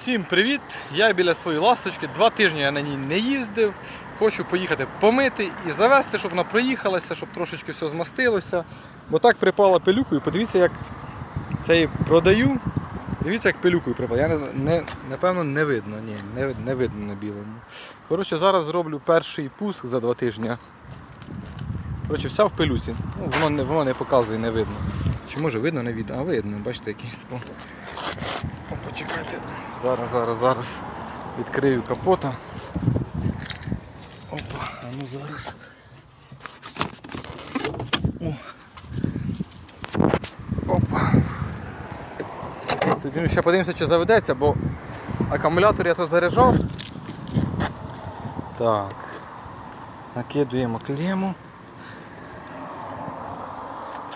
Всім привіт! Я біля своєї ласточки. Два тижні я на ній не їздив. Хочу поїхати помити і завести, щоб вона проїхалася, щоб трошечки все змастилося. Бо так припала пилюкою. Подивіться, як це її продаю. Дивіться, як пилюкою припала. Я не, не, напевно не видно. Ні, не, не видно на білому. Коротше, зараз зроблю перший пуск за два тижні. Коротше, вся в пилюці. Ну, воно, воно не показує, не видно. Чи може видно, не видно? А видно, бачите, який склон. О, почекайте. Зараз, зараз, зараз відкрию капота. Опа, а ну зараз. О. Опа. Сьогодні ще подивимося, чи заведеться, бо акумулятор я то заряджав. Так. Накидуємо клему.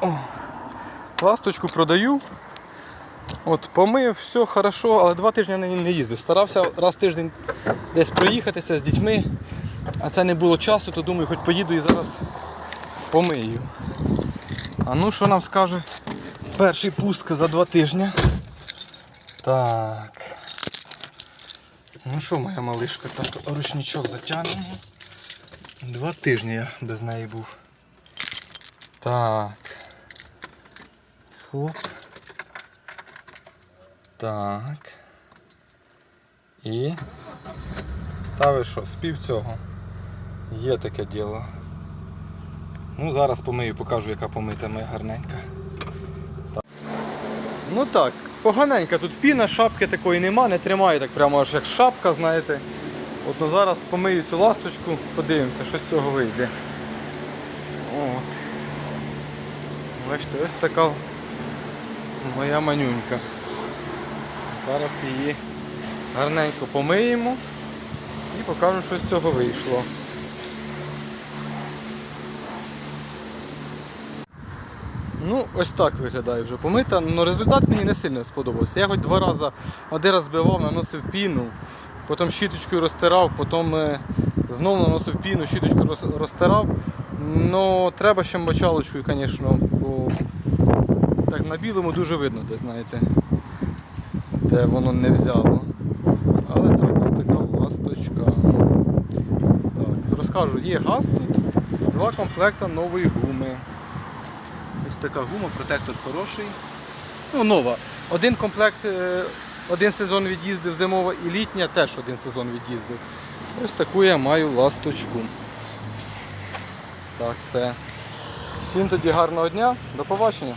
О. Ласточку продаю. От помив, все хорошо, але два тижні не їздив. Старався раз в тиждень десь проїхатися з дітьми, а це не було часу, то думаю, хоч поїду і зараз помию. А ну що нам скаже перший пуск за два тижні. Так. Ну що, моя малишка, так ручничок затягнемо. Два тижні я без неї був. Так. Хлоп. Так. І. Та ви що, спів цього. Є таке діло. Ну, зараз помию, покажу, яка помита моя гарненька. Так. Ну так, поганенька тут піна, шапки такої нема, не тримає так прямо аж як шапка, знаєте. От ну зараз помию цю ласточку, подивимося, що з цього вийде. От. Бачите, ось така моя манюнька. Зараз її гарненько помиємо і покажу, що з цього вийшло. Ну, ось так виглядає вже помита. Ну, результат мені не сильно сподобався. Я хоч два рази один раз збивав, наносив піну, потім щіточкою розтирав, потім е, знову наносив піну, щіточкою розтирав. Ну, треба ще мочалочкою, звісно, бо так на білому дуже видно, де знаєте де воно не взяло. Але так, ось така ласточка. Так, розкажу, є газ тут, два комплекта нової гуми. Ось така гума, протектор хороший. Ну, нова. Один комплект, е, один сезон від'їздив зимова і літня теж один сезон від'їздив. Ось таку я маю ласточку. Так, все. Всім тоді гарного дня, до побачення.